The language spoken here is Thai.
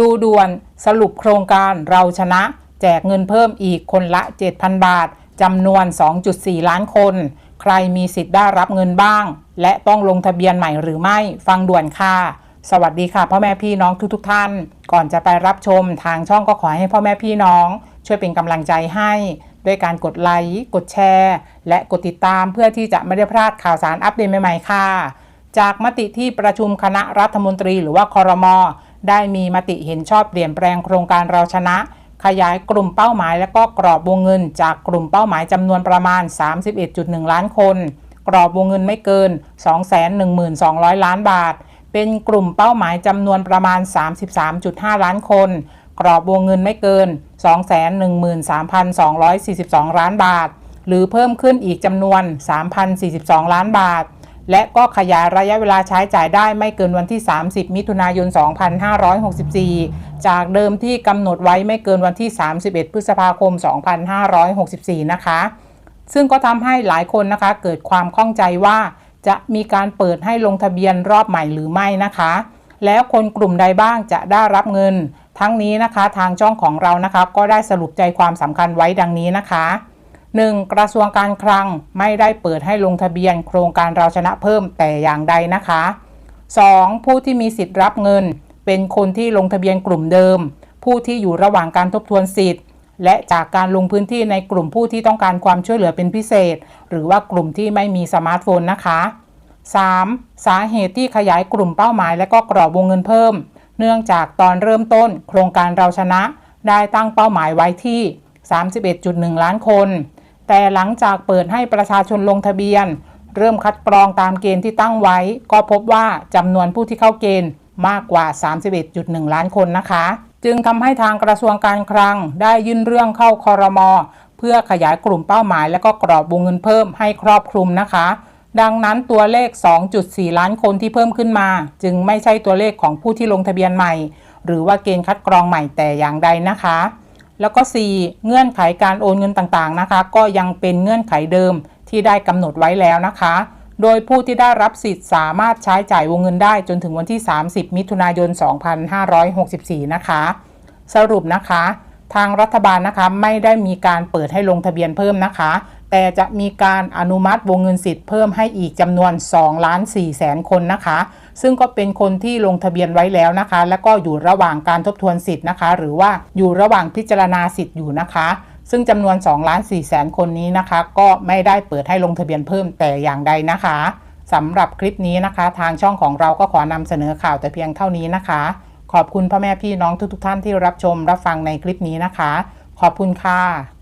ดูด่วนสรุปโครงการเราชนะ แจกเงินเพิ่มอีกคนละ 7,000 บาทจำนวน 2.4 ล้านคน ใครมีสิทธิ์ได้รับเงินบ้าง และต้องลงทะเบียนใหม่หรือไม่ฟังด่วนค่ะ สวัสดีค่ะ พ่อแม่พี่น้องทุกๆทท่าน ก่อนจะไปรับชมทางช่องก็ขอให้พ่อแม่พี่น้อง ช่วยเป็นกำลังใจให้ ด้วยการกดไลค์กดแชร์ และกดติดตามเพื่อที่จะไม่ได้พลาดข่าวสารอัปเดตใหม่ๆค่ะ จากมติที่ประชุมคณะรัฐมนตรีหรือว่าคอรมอ ได้มีมติเห็นชอบเปลี่ยนแปลงโครงการเราชนะ ขยายกลุ่มเป้าหมายและก็กรอบวงเงิน จากกลุ่มเป้าหมายจำนวนประมาณ 31.1 ล้านคน กรอบวงเงินไม่เกิน 212,000 ล้านบาท เป็นกลุ่มเป้าหมายจำนวนประมาณ 33.5 ล้านคน กรอบวงเงินไม่เกิน 213,242 ล้านบาท หรือเพิ่มขึ้นอีกจำนวน 3,042 ล้านบาท และก็ขยายระยะเวลาใช้จ่ายได้ไม่เกินวันที่ 30 มิถุนายน 2564 จากเดิมที่กำหนดไว้ไม่เกินวันที่ 31 พฤษภาคม 2564 นะคะ ซึ่งก็ทำให้หลายคนนะคะเกิดความข้องใจว่าจะมีการเปิดให้ลงทะเบียนรอบใหม่หรือไม่นะคะ แล้วคนกลุ่มใดบ้างจะได้รับเงิน ทั้งนี้นะคะทางช่องของเรานะคะก็ได้สรุปใจความสำคัญไว้ดังนี้นะคะ 1. กระทรวงการคลังไม่ได้เปิดให้ลงทะเบียนโครงการเราชนะเพิ่มแต่อย่างใดนะคะ 2. ผู้ที่มีสิทธิ์รับเงิน เป็นคนที่ลงทะเบียนกลุ่มเดิม ผู้ที่อยู่ระหว่างการทบทวนสิทธิ์ และจากการลงพื้นที่ในกลุ่มผู้ที่ต้องการความช่วยเหลือเป็นพิเศษ หรือว่ากลุ่มที่ไม่มีสมาร์ทโฟนนะคะ 3. สาเหตุที่ขยายกลุ่มเป้าหมายและก็กรอบวงเงินเพิ่ม เนื่องจากตอนเริ่มต้น โครงการเราชนะ ได้ตั้งเป้าหมายไว้ที่ 31.1 ล้านคน แต่หลังจากเปิดให้ประชาชนลงทะเบียน เริ่มคัดกรองตามเกณฑ์ที่ตั้งไว้ ก็พบว่าจำนวนผู้ที่เข้าเกณฑ์มากกว่า 31.1 ล้านคนนะคะ จึงทำให้ทางกระทรวงการคลังได้ยื่นเรื่องเข้าคอรมอเพื่อขยายกลุ่มเป้าหมาย และก็กรอบวงเงินเพิ่มให้ครอบคลุมนะคะ ดังนั้นตัวเลข 2.4 ล้านคนที่เพิ่มขึ้นมา จึงไม่ใช่ตัวเลขของผู้ที่ลงทะเบียนใหม่ หรือว่าเกณฑ์คัดกรองใหม่แต่อย่างใดนะคะ แล้วก็ 4. เงื่อนไขการโอนเงินต่างๆนะคะ ก็ยังเป็นเงื่อนไขเดิมที่ได้กำหนดไว้แล้วนะคะ โดยผู้ที่ได้รับสิทธิ์สามารถใช้จ่ายวงเงินได้จนถึงวันที่ 30 มิถุนายน 2564 นะคะ สรุปนะคะ ทางรัฐบาลนะคะไม่ได้มีการเปิดให้ลงทะเบียนเพิ่มนะคะ แต่จะมีการอนุมัติวงเงินสิทธิ์เพิ่มให้อีกจำนวน2ล้าน4แสนคนนะคะ ซึ่งก็เป็นคนที่ลงทะเบียนไว้แล้วนะคะ และก็อยู่ระหว่างการทบทวนสิทธิ์นะคะ หรือว่าอยู่ระหว่างพิจารณาสิทธิ์อยู่นะคะ ซึ่งจำนวน2ล้าน4แสนคนนี้นะคะ ก็ไม่ได้เปิดให้ลงทะเบียนเพิ่มแต่อย่างใดนะคะสำหรับคลิปนี้นะคะ ทางช่องของเราก็ขอนำเสนอข่าวแต่เพียงเท่านี้นะคะ ขอบคุณพ่อแม่พี่น้องทุกๆ ท่านที่รับชมรับฟังในคลิปนี้นะคะ ขอบคุณค่ะ